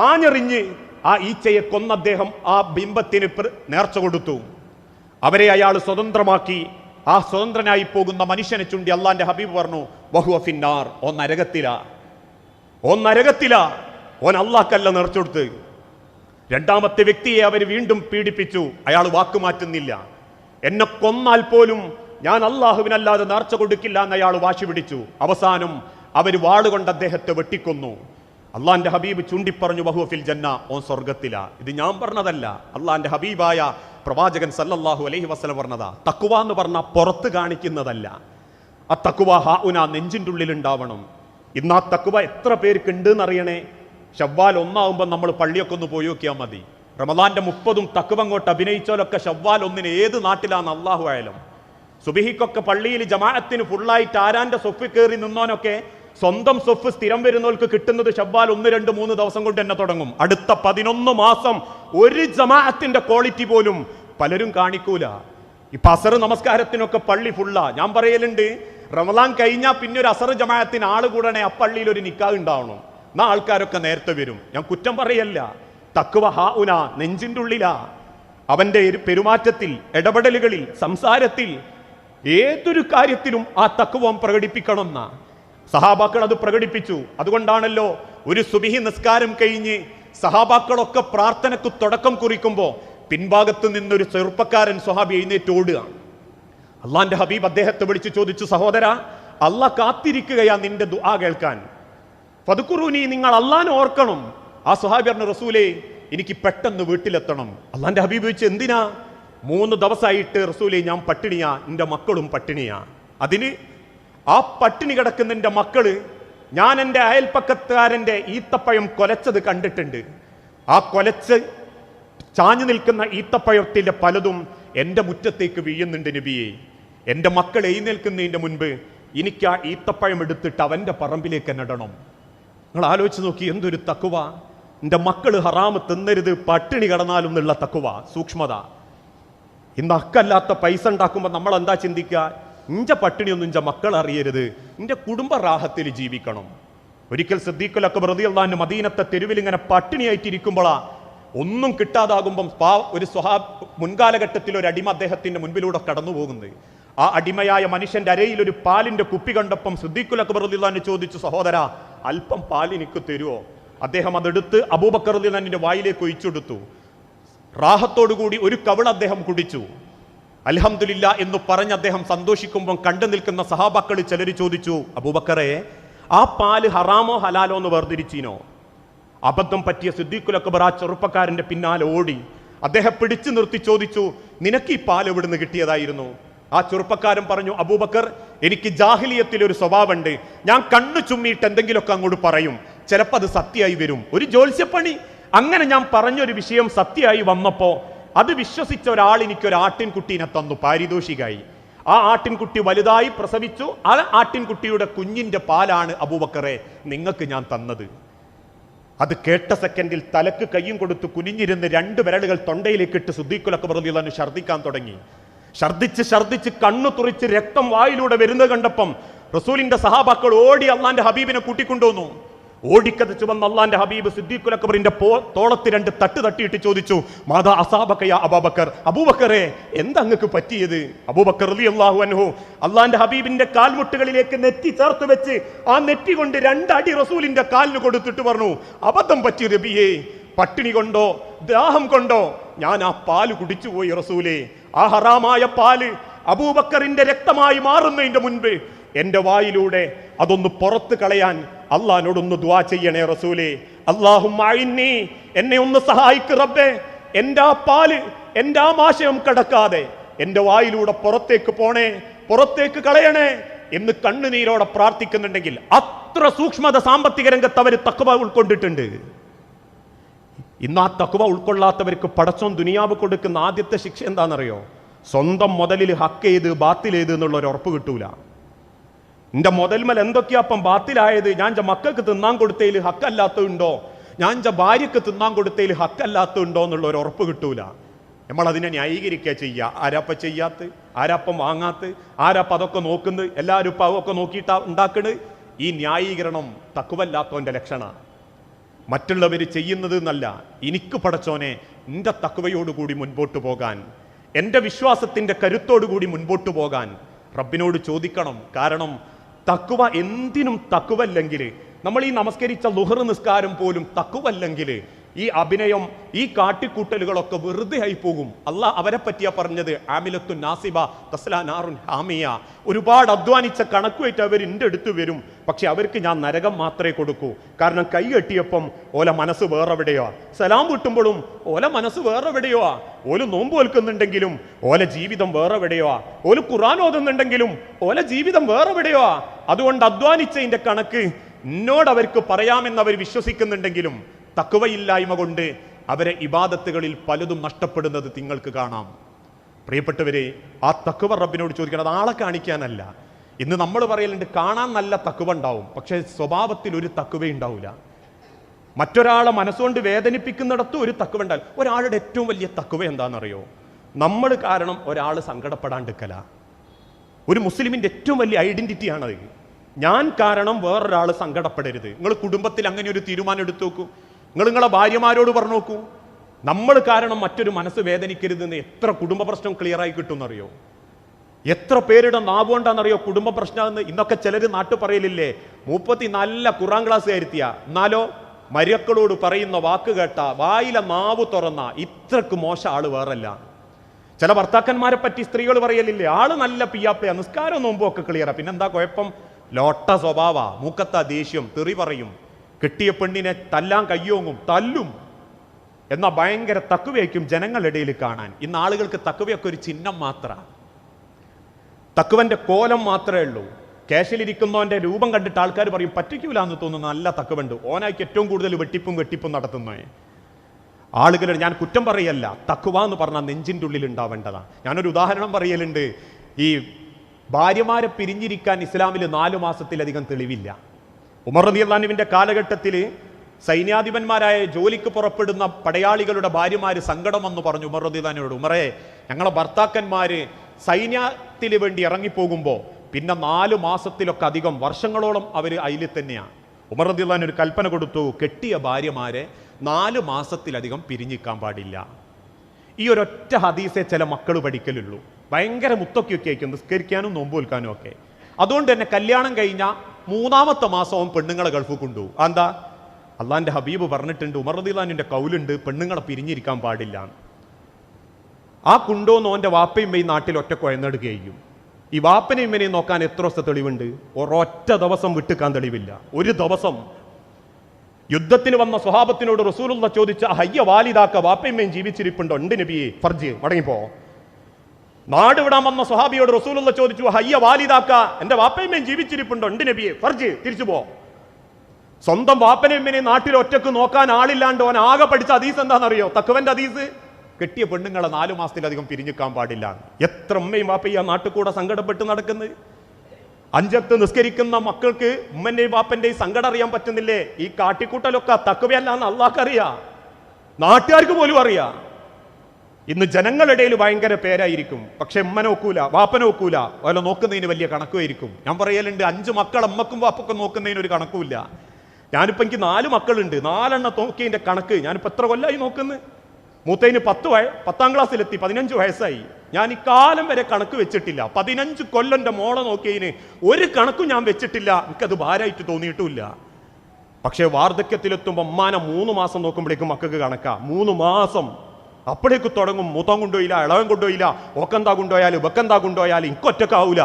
ആഞ്ഞെറിഞ്ഞ് ആ ഈച്ചയെ കൊന്ന അദ്ദേഹം ആ ബിംബത്തിന് നേർച്ച കൊടുത്തു. അവരെ അയാൾ സ്വതന്ത്രമാക്കി. ആ സ്വതന്ത്രനായി പോകുന്ന മനുഷ്യനെ ചുണ്ടി അള്ളാന്റെ ഹബീബ് പറഞ്ഞു വഹുവ ഫിന്നാർ. ഓ നരകത്തിലാ. ഓ നരകത്തിലാ. ഓൻ അള്ളാഹ്ക്കല്ല നിറച്ചുകൊടുത്ത് രണ്ടാമത്തെ വ്യക്തിയെ അവർ വീണ്ടും പീഡിപ്പിച്ചു. അയാൾ വാക്കുമാറ്റുന്നില്ല എന്നെ കൊന്നാൽ പോലും ഞാൻ അള്ളാഹുവിനല്ലാതെ നേർച്ച കൊടുക്കില്ല എന്ന് അയാൾ വാശി പിടിച്ചു. അവസാനം അവർ വാളുകൊണ്ട് അദ്ദേഹത്തെ വെട്ടിക്കൊന്നു. അള്ളാന്റെ ഹബീബ് ചൂണ്ടിപ്പറഞ്ഞു ബഹുഫിൽ ജന്ന. ഓൻ സ്വർഗത്തില ഇത് ഞാൻ പറഞ്ഞതല്ല. അള്ളാന്റെ ഹബീബായ പ്രവാചകൻ സല്ലല്ലാഹു അലൈഹി വസ്ലം പറഞ്ഞതാ തക്കുവ എന്ന് പറഞ്ഞാൽ പുറത്ത് കാണിക്കുന്നതല്ല. ആ തക്കുവ ഹാ ഉന നെഞ്ചിന്റെ ഉള്ളിൽ ഉണ്ടാവണം ഇന്ന് ആ തക്കുവ എത്ര പേർക്ക് ഉണ്ട് എന്നറിയണേ ഷവ്വാൽ ഒന്നാവുമ്പോൾ നമ്മൾ പള്ളിയൊക്കെ ഒന്ന് പോയി നോക്കിയാൽ മതി. റമദാന്റെ മുപ്പതും തക്കുവ അങ്ങോട്ട് അഭിനയിച്ചാലൊക്കെ ഷവ്വാൽ ഒന്നിന് ഏത് നാട്ടിലാണ് അള്ളാഹു ആയാലും. സുബിഹിക്കൊക്കെ പള്ളിയിൽ ജമാഅത്തിന് ഫുള്ളായിട്ട് ആരാന്റെ സൊഫ് കയറി നിന്നോനൊക്കെ സ്വന്തം സൊഫ് സ്ഥിരം വരുന്നവർക്ക് കിട്ടുന്നത് ഷവ്വാൽ ഒന്ന് രണ്ട് മൂന്ന് ദിവസം കൊണ്ട് തന്നെ തുടങ്ങും. അടുത്ത പതിനൊന്ന് മാസം ഒരു ജമാഅത്തിന്റെ ക്വാളിറ്റി പോലും പലരും കാണിക്കൂല. ഇപ്പൊ അസർ നമസ്കാരത്തിനൊക്കെ പള്ളി ഫുള്ളാ ഞാൻ പറയലുണ്ട് റമദാൻ കഴിഞ്ഞാൽ പിന്നെ ഒരു അസർ ജമാഅത്തിന് ആൾ കൂടണേ ആ പള്ളിയിൽ ഒരു നിക്കാഹ് ഉണ്ടാവണം. എന്നാ ആൾക്കാരൊക്കെ നേരത്തെ വരും. ഞാൻ കുറ്റം പറയല്ല. തക്കുവ ഹാ ഉന നെഞ്ചിന്റെ ഉള്ളിലാ അവന്റെ പെരുമാറ്റത്തിൽ ഇടപെടലുകളിൽ സംസാരത്തിൽ ഏതൊരു കാര്യത്തിലും ആ തക്കുവം പ്രകടിപ്പിക്കണം എന്നാ സഹാബാക്കൾ അത് പ്രകടിപ്പിച്ചു. അതുകൊണ്ടാണല്ലോ ഒരു സുബിഹി നിസ്കാരം കഴിഞ്ഞ് സഹാബാക്കളൊക്കെ പ്രാർത്ഥനക്ക് തുടക്കം കുറിക്കുമ്പോൾ പിൻഭാഗത്ത് നിന്നൊരു ചെറുപ്പക്കാരൻ സ്വഹാബി എഴുന്നേറ്റ് ഓടുക. അള്ളാന്റെ ഹബീബ് അദ്ദേഹത്തെ വിളിച്ചു ചോദിച്ചു സഹോദര അല്ല കാത്തിരിക്കുകയാ നിന്റെ ദുആ കേൾക്കാൻ. പതുക്കുറൂനി നിങ്ങൾ അള്ളാൻ ഓർക്കണം. ആ സുഹാബി പറഞ്ഞ റസൂലേ എനിക്ക് പെട്ടെന്ന് വീട്ടിലെത്തണം. അള്ളാന്റെ ഹബീബ് വെച്ച് എന്തിനാ? മൂന്ന് ദിവസമായിട്ട് റസൂലെ ഞാൻ പട്ടിണിയാ. എന്റെ മക്കളും പട്ടിണിയാ. അതിന് ആ പട്ടിണി കിടക്കുന്ന എന്റെ മക്കൾ ഞാൻ എന്റെ അയൽപ്പക്കത്തുകാരന്റെ ഈത്തപ്പഴം കൊലച്ചത് കണ്ടിട്ടുണ്ട്. ആ കൊലച്ച് ചാഞ്ഞു നിൽക്കുന്ന ഈത്തപ്പഴത്തിന്റെ പലതും എന്റെ മുറ്റത്തേക്ക് വീഴുന്നുണ്ട് നബിയെ. എന്റെ മക്കൾ എഴുന്നേൽക്കുന്നതിന്റെ മുൻപ് എനിക്ക് ആ ഈത്തപ്പഴം എടുത്തിട്ട് അവന്റെ പറമ്പിലേക്ക് നടണം നിങ്ങൾ ആലോചിച്ച് നോക്കി എന്തൊരു തക്കുവ. എന്റെ മക്കൾ ഹറാമ് തിന്നരുത് പട്ടിണി കടന്നാലും എന്നുള്ള തക്കുവ സൂക്ഷ്മത. ഇന്ന് അക്കല്ലാത്ത പൈസ ഉണ്ടാക്കുമ്പോൾ നമ്മൾ എന്താ ചിന്തിക്കുക? ഇഞ്ച പട്ടിണിയൊന്നും ഇഞ്ച മക്കൾ അറിയരുത്. ഇന്റെ കുടുംബ റാഹത്തിൽ ജീവിക്കണം. ഒരിക്കൽ സിദ്ദീഖുൽ അക്ബർ റളിയല്ലാഹു മദീനത്തെ തെരുവിൽ ഇങ്ങനെ പട്ടിണിയായിട്ടിരിക്കുമ്പോഴാ ഒന്നും കിട്ടാതാകുമ്പം പാ ഒരു സ്വഹാ മുൻകാലഘട്ടത്തിൽ ഒരു അടിമ അദ്ദേഹത്തിന്റെ മുൻപിലൂടെ കടന്നു പോകുന്നത് ആ അടിമയായ മനുഷ്യന്റെ അരയിൽ ഒരു പാലിന്റെ കുപ്പി കണ്ടപ്പം സിദ്ദീഖുൽ അക്ബർ റളിയല്ലാഹു ചോദിച്ചു സഹോദര അല്പം പാലിനിക്ക് തരുമോ അദ്ദേഹം അതെടുത്ത് അബൂബക്കർ റളിയല്ലാഹുവിന്റെ വായിലേക്ക് ഒഴിച്ചെടുത്തു റാഹത്തോടുകൂടി ഒരു കവിൾ അദ്ദേഹം കുടിച്ചു. അൽഹംദുലില്ല എന്ന് പറഞ്ഞ് അദ്ദേഹം സന്തോഷിക്കുമ്പോൾ കണ്ടു നിൽക്കുന്ന സഹാബാക്കൾ ചിലർ ചോദിച്ചു അബൂബക്കറെ ആ പാൽ ഹറാമോ ഹലാലോ എന്ന് വേർതിരിച്ചിനോ? അബദ്ധം പറ്റിയ സിദ്ദീഖുൽ അക്ബർ ആ ചെറുപ്പക്കാരന്റെ പിന്നാലെ ഓടി. അദ്ദേഹം പിടിച്ചു നിർത്തി ചോദിച്ചു നിനക്ക് ഈ പാൽ എവിടുന്ന് കിട്ടിയതായിരുന്നു? ആ ചെറുപ്പക്കാരൻ പറഞ്ഞു അബൂബക്കർ എനിക്ക് ജാഹിലിയത്തിൽ ഒരു സ്വഭാവമുണ്ട്. ഞാൻ കണ്ണു ചുമ്മിയിട്ട് എന്തെങ്കിലുമൊക്കെ അങ്ങോട്ട് പറയും. ചിലപ്പോൾ അത് സത്യമായി വരും. ഒരു ജോത്സ്യപ്പണി. അങ്ങനെ ഞാൻ പറഞ്ഞൊരു വിഷയം സത്യമായി വന്നപ്പോ അത് വിശ്വസിച്ച ഒരാൾ എനിക്കൊരു ആട്ടിൻകുട്ടീനെ തന്നു പാരിതോഷികായി ആ ആട്ടിൻകുട്ടി വലുതായി പ്രസവിച്ചു. ആ ആട്ടിൻകുട്ടിയുടെ കുഞ്ഞിന്റെ പാലാണ് അബൂബക്കറെ നിങ്ങൾക്ക് ഞാൻ തന്നത്. അത് കേട്ട സെക്കൻഡിൽ തലക്ക് കയ്യും കൊടുത്ത് കുനിഞ്ഞിരുന്ന് രണ്ട് വിരലുകൾ തൊണ്ടയിലേക്ക് ഇട്ട് സുദ്ദീഖുലൊക്കെ പ്രതികളന്ന് ഛർദ്ദിക്കാൻ തുടങ്ങി. ഛർദ്ദിച്ച് ഛർദ്ദിച്ച് കണ്ണു തുറിച്ച് രക്തം വായിലൂടെ വരുന്നത് കണ്ടപ്പം റസൂലിന്റെ സഹാബാക്കൾ ഓടി അള്ളാന്റെ ഹബീബിനെ കൂട്ടിക്കൊണ്ടുവന്നു. ഓടിക്കതച്ചു ചുമന്ന അള്ളാന്റെ ഹബീബ് സിദ്ദീഖുൽ അക്ബറിന്റെ പോ- തോളത്ത് രണ്ട് തട്ട് തട്ടിയിട്ട് ചോദിച്ചു മാതാ അസാബക്കയ അബാബക്കർ അബൂബക്കറെ എന്താ അങ്ങക്ക് പറ്റിയത്? അബൂബക്കർ അള്ളാഹു അൻഹു അള്ളാന്റെ ഹബീബിന്റെ കാൽമുട്ടുകളിലേക്ക് നെറ്റി ചേർത്ത് വെച്ച് ആ നെറ്റി കൊണ്ട് രണ്ടടി റസൂലിന്റെ കാലിന് കൊടുത്തിട്ട് പറഞ്ഞു അബദ്ധം പറ്റി റബിയേ പട്ടിണി കൊണ്ടോ? ദാഹം കൊണ്ടോ? ഞാൻ ആ പാൽ കുടിച്ചുപോയി റസൂലേ. ആ ഹറാമായ പാൽ അബൂബക്കറിന്റെ രക്തമായി മാറുന്നതിന്റെ മുൻപ് എന്റെ വായിലൂടെ അതൊന്ന് പുറത്ത് കളയാൻ അള്ളഹാനോടൊന്ന് ദ്വാ ചെയ്യണേ റസൂലേ. അള്ളാഹും എന്നെ ഒന്ന് സഹായിക്ക് റബ്ബേ. എന്റെ ആ പാൽ എന്റെ ആ മാശയം കടക്കാതെ എന്റെ വായിലൂടെ പുറത്തേക്ക് പോണേ പുറത്തേക്ക് കളയണേ എന്ന് കണ്ണുനീരോടെ പ്രാർത്ഥിക്കുന്നുണ്ടെങ്കിൽ അത്ര സൂക്ഷ്മത സാമ്പത്തിക രംഗത്ത് അവർ തക്കുവ ഉൾക്കൊണ്ടിട്ടുണ്ട്. ഇന്ന് ആ തക്കുവ ഉൾക്കൊള്ളാത്തവർക്ക് പടച്ചോൻ ദുനിയാവ് കൊടുക്കുന്ന ആദ്യത്തെ ശിക്ഷ എന്താണെന്നറിയോ? സ്വന്തം മുതലിൽ ഹക്ക് ചെയ്ത് ബാത്തിൽ ചെയ്ത് എന്നുള്ള ഒരു ഉറപ്പ് കിട്ടൂല. എന്റെ മുതൽമൽ എന്തൊക്കെയാപ്പം ബാത്തിലായത്? ഞാൻ എന്റെ മക്കൾക്ക് തിന്നാൻ കൊടുത്തതിൽ ഹക്കല്ലാത്തതുണ്ടോ? ഞാൻ എന്റെ ഭാര്യക്ക് തിന്നാൻ കൊടുത്തതിൽ ഹക്കല്ലാത്തതുണ്ടോ എന്നുള്ള ഒരു ഉറപ്പ് കിട്ടൂല. നമ്മൾ അതിനെ ന്യായീകരിക്കുക ചെയ്യുക. ആരാപ്പ ചെയ്യാത്ത ആരാപ്പം വാങ്ങാത്ത ആരാപ്പ അതൊക്കെ നോക്കുന്നത്? എല്ലാവരും ഇപ്പം അതൊക്കെ നോക്കിയിട്ട് ഉണ്ടാക്കണ് ഈ ന്യായീകരണം തക്കുവല്ലാത്തവന്റെ ലക്ഷണമാണ്. മറ്റുള്ളവർ ചെയ്യുന്നത് എന്നല്ല. എനിക്ക് പടച്ചോനെ എന്റെ തക്കുവയോടുകൂടി മുൻപോട്ട് പോകാൻ എന്റെ വിശ്വാസത്തിന്റെ കരുത്തോടുകൂടി മുൻപോട്ട് പോകാൻ റബ്ബിനോട് ചോദിക്കണം. കാരണം തക്കുവ എന്തിനും തക്കുവല്ലെങ്കിൽ നമ്മൾ ഈ നമസ്കരിച്ച ലുഹർ നിസ്കാരം പോലും തക്കുവല്ലെങ്കിൽ ഈ അഭിനയം ഈ കാട്ടിക്കൂട്ടലുകളൊക്കെ വെറുതെ ആയി പോകും. അല്ല അവരെ പറ്റിയാ പറഞ്ഞത് ആമിലത്തു നാസിബ തസ്ലാനാറുൻ ഹാമിയ. ഒരുപാട് അധ്വാനിച്ച കണക്കുമായിട്ട് അവർ എന്റെ അടുത്ത് വരും. പക്ഷെ അവർക്ക് ഞാൻ നരകം മാത്രമേ കൊടുക്കൂ. കാരണം കൈ കെട്ടിയപ്പം ഓല മനസ്സ് വേറെവിടെയോ? സലാം വിട്ടുമ്പോഴും ഓല മനസ്സ് വേറെവിടെയോ? ഓൽ നോമ്പ് വെൽക്കുന്നുണ്ടെങ്കിലും ഓല ജീവിതം വേറെവിടെയോ? ഓൽ ഖുറാൻ ഓതുന്നുണ്ടെങ്കിലും ഓല ജീവിതം വേറെവിടെയോ? അതുകൊണ്ട് അധ്വാനിച്ചതിന്റെ കണക്ക് എന്നോട് അവർക്ക് പറയാമെന്ന് അവർ വിശ്വസിക്കുന്നുണ്ടെങ്കിലും തക്കവയില്ലായ്മ കൊണ്ട് അവരെ ഇബാദത്തുകളിൽ പലതും നഷ്ടപ്പെടുന്നത് നിങ്ങൾക്ക് കാണാം. പ്രിയപ്പെട്ടവരെ ആ തക്കുവ റബ്ബിനോട് ചോദിക്കണം അത് ആളെ കാണിക്കാനല്ല. ഇന്ന് നമ്മൾ പറയലുണ്ട് കാണാൻ നല്ല തക്കുവ ഉണ്ടാവും പക്ഷേ സ്വഭാവത്തിൽ ഒരു തക്കുവ ഉണ്ടാവില്ല മറ്റൊരാളെ മനസ്സുകൊണ്ട് വേദനിപ്പിക്കുന്നിടത്തും ഒരു തക്കുവ ഉണ്ടാവും ഒരാളുടെ ഏറ്റവും വലിയ തക്കുവ എന്താണെന്നറിയോ? നമ്മൾ കാരണം ഒരാൾ സങ്കടപ്പെടാണ്ടിരിക്കല. ഒരു മുസ്ലിമിന്റെ ഏറ്റവും വലിയ ഐഡന്റിറ്റിയാണത് ഞാൻ കാരണം വേറൊരാൾ സങ്കടപ്പെടരുത്. നിങ്ങൾ കുടുംബത്തിൽ അങ്ങനെ ഒരു തീരുമാനം എടുത്തു നോക്കൂ. നിങ്ങൾ നിങ്ങളെ ഭാര്യമാരോട് പറഞ്ഞു നോക്കൂ. നമ്മൾ കാരണം മറ്റൊരു മനസ്സ് വേദനിക്കരുതെന്ന് എത്ര കുടുംബ പ്രശ്നം ക്ലിയർ ആയി കിട്ടുമെന്നറിയോ? എത്ര പേരുടെ നാവുകൊണ്ടാണെന്നറിയോ കുടുംബ പ്രശ്നമെന്ന് ഇന്നൊക്കെ ചിലർ നാട്ടു പറയലില്ലേ മുപ്പത്തി നല്ല കുറാം ക്ലാസ് കയറ്റിയ എന്നാലോ മര്യക്കളോട് പറയുന്ന വാക്ക് കേട്ട വായിലെ നാവ് തുറന്ന ഇത്രക്ക് മോശം ആൾ വേറല്ല. ചില ഭർത്താക്കന്മാരെ പറ്റി സ്ത്രീകൾ പറയലില്ലേ ആൾ നല്ല പിയാപ്പ നിസ്കാരം നോമ്പൊക്കെ ക്ലിയറാ പിന്നെന്താ കുഴപ്പം? ലോട്ട സ്വഭാവ മൂക്കത്ത ദേഷ്യം തെറി പറയും. കിട്ടിയ പെണ്ണിനെ തല്ലാൻ കയ്യോങ്ങും തല്ലും എന്ന ഭയങ്കര തക്കുവയ്ക്കും ജനങ്ങളിടയിൽ കാണാൻ. ഇന്ന് ആളുകൾക്ക് തക്കുവയൊക്കെ ഒരു ചിഹ്നം മാത്രമാണ്. തക്കുവന്റെ കോലം മാത്രമേ ഉള്ളൂ. ക്യാഷിലിരിക്കുന്നവന്റെ രൂപം കണ്ടിട്ട് ആൾക്കാർ പറയും പറ്റിക്കൂല എന്ന് തോന്നുന്നു. നല്ല തക്കുവുണ്ട് ഓനായിക്ക് ഏറ്റവും കൂടുതൽ വെട്ടിപ്പും വെട്ടിപ്പും നടത്തുന്നേ ആളുകൾ ഞാൻ കുറ്റം പറയല്ല. തക്കുവ എന്ന് പറഞ്ഞാൽ നെഞ്ചിന്റെ ഉള്ളിൽ ഉണ്ടാവേണ്ടതാണ്. ഞാനൊരു ഉദാഹരണം പറയലുണ്ട്. ഈ ഭാര്യമാരെ പിരിഞ്ഞിരിക്കാൻ ഇസ്ലാമിൽ നാലു മാസത്തിലധികം തെളിവില്ല. ഉമർ റതി അള്ളാനുവിന്റെ കാലഘട്ടത്തിൽ സൈന്യാധിപന്മാരായ ജോലിക്ക് പുറപ്പെടുന്ന പടയാളികളുടെ ഭാര്യമാർ സങ്കടം വന്ന് പറഞ്ഞു ഉമർ റതി അള്ളാനുവിനോട് ഉമറേ ഞങ്ങളെ ഭർത്താക്കന്മാർ സൈന്യത്തിന് വേണ്ടി ഇറങ്ങിപ്പോകുമ്പോൾ പിന്നെ നാല് മാസത്തിലൊക്കെ അധികം വർഷങ്ങളോളം അവർ അതിൽ തന്നെയാണ് ഉമർ റതി അള്ളാൻ ഒരു കൽപ്പന കൊടുത്തു കെട്ടിയ ഭാര്യമാരെ നാല് മാസത്തിലധികം പിരിഞ്ഞിക്കാൻ പാടില്ല. ഈ ഒരൊറ്റ ഹദീസെ ചില മക്കൾ പഠിക്കലുള്ളൂ. ഭയങ്കര മുത്തൊക്കെയൊക്കെ ആയിരിക്കും നിസ്കരിക്കാനും നോമ്പ് വിൽക്കാനും ഒക്കെ. അതുകൊണ്ട് തന്നെ കല്യാണം കഴിഞ്ഞ മൂന്നാമത്തെ മാസവും പെണ്ണുങ്ങളെ ഗൾഫ് കൊണ്ടു എന്താ അള്ളാന്റെ ഹബീബ് പറഞ്ഞിട്ടുണ്ട് ഉമർ റദിലാനിന്റെ കൗലുണ്ട് പെണ്ണുങ്ങളെ പിരിഞ്ഞിരിക്കാൻ പാടില്ല. ആ കുണ്ടോന്ന് ഓന്റെ വാപ്പയും ഈ നാട്ടിൽ ഒറ്റ കുഴന്നെടുക്കുകയും ഈ വാപ്പനെയും ഇമ്മനെയും നോക്കാൻ എത്ര ദിവസത്തെ തെളിവുണ്ട്? ഒരൊറ്റ ദിവസം വിട്ടുക്കാൻ തെളിവില്ല. ഒരു ദിവസം. യുദ്ധത്തിന് വന്ന സ്വഹാബത്തിനോട് റസൂലുള്ള ചോദിച്ച ഹയ്യ വാലിദാക്ക വാപ്പയമ്മയും ജീവിച്ചിരിപ്പുണ്ടോ? ഉണ്ട് നബിയെ ഫർജ് മടങ്ങിപ്പോ. നാട് വിടാൻ വന്ന സ്വഹാബിയോട് റസൂലുള്ള ചോദിച്ചു ഹയ്യ വാലിദാക്ക എന്റെ വാപ്പയമ്മയും ജീവിച്ചിരിപ്പുണ്ടോ? ഉണ്ട് നബിയെ ഫർജ് തിരിച്ചു പോ. സ്വന്തം വാപ്പനെയും നാട്ടിൽ ഒറ്റയ്ക്ക് നോക്കാൻ ആളില്ലാണ്ട് ഓൻ ആകെ പഠിച്ച അതീസ് എന്താണെന്നറിയോ? തക്കുവന്റെ അതീസ് കെട്ടിയ പെണ്ണുങ്ങളെ നാലു മാസത്തിലധികം പിരിഞ്ഞിക്കാൻ പാടില്ല. എത്ര ഉമ്മയും വാപ്പയും ആ നാട്ടിൽ കൂടെ സങ്കടപ്പെട്ട് നടക്കുന്നത് അഞ്ചത്ത് നിസ്കരിക്കുന്ന മക്കൾക്ക് ഉമ്മന്റെയും വാപ്പന്റെയും സങ്കടം അറിയാൻ പറ്റുന്നില്ലേ? ഈ കാട്ടിക്കൂട്ടലൊക്കെ തക്കവയല്ല എന്ന് അള്ളാഹ്ക്കറിയാം നാട്ടുകാർക്ക് പോലും അറിയാം. ഇന്ന് ജനങ്ങളിടയിൽ ഭയങ്കര പേരായിരിക്കും. പക്ഷെ ഉമ്മനെ ഒക്കൂല വാപ്പ ഒക്കൂല. ഓല നോക്കുന്നതിന് വലിയ കണക്കുമായിരിക്കും. ഞാൻ പറയലുണ്ട് അഞ്ച് മക്കൾ അമ്മക്കും വാപ്പക്കും നോക്കുന്നതിന് ഒരു കണക്കുമില്ല. ഞാനിപ്പോൾ എനിക്ക് നാല് മക്കളുണ്ട്. നാലെണ്ണം നോക്കിയതിന്റെ കണക്ക്. ഞാനിപ്പോൾ എത്ര കൊല്ലമായി നോക്കുന്നത് മൂത്തതിന് പത്ത് വയ പത്താം ക്ലാസ്സിലെത്തി പതിനഞ്ച് വയസ്സായി. ഞാൻ ഈ കാലം വരെ കണക്ക് വെച്ചിട്ടില്ല. പതിനഞ്ച് കൊല്ലന്റെ മോളെ നോക്കിയതിന് ഒരു കണക്കും ഞാൻ വെച്ചിട്ടില്ല. എനിക്കത് ഭാരമായിട്ട് തോന്നിയിട്ടുമില്ല. പക്ഷേ വാർദ്ധക്യത്തിലെത്തുമ്പോൾ അമ്മാനെ മൂന്ന് മാസം നോക്കുമ്പോഴേക്കും മക്കൾക്ക് കണക്കാം. മൂന്ന് മാസം അപ്പോഴേക്ക് തുടങ്ങും. മുതം കൊണ്ടുപോയില്ല ഇളവൻ കൊണ്ടുപോയില്ല ഓക്കെന്താ കൊണ്ടുപോയാലും വെക്കെന്താ കൊണ്ടുപോയാലും ഇക്കൊറ്റക്കാവൂല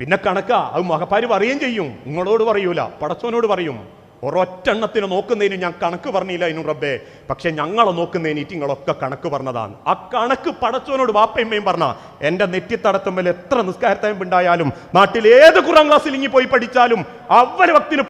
പിന്നെ കണക്ക അത് മഹപ്പാര് പറയുകയും ചെയ്യും. നിങ്ങളോട് പറയൂല പടച്ചവനോട് പറയും. ഒരൊറ്റെണ്ണത്തിന് നോക്കുന്നതിന് ഞാൻ കണക്ക് പറഞ്ഞില്ല ഇനും റബ്ബേ. പക്ഷെ ഞങ്ങളെ നോക്കുന്നതിന് നിങ്ങളൊക്കെ കണക്ക് പറഞ്ഞതാണ്. ആ കണക്ക് പടച്ചവനോട് വാപ്പയമ്മയും പറഞ്ഞ എന്റെ നെറ്റിത്തടത്തുമ്പോൾ എത്ര നിസ്കാരത്തമ്പ് ഉണ്ടായാലും നാട്ടിൽ ഏത് കുറാം ക്ലാസ്സിൽ ഇങ്ങി പോയി പഠിച്ചാലും അവരെ വക്തിന്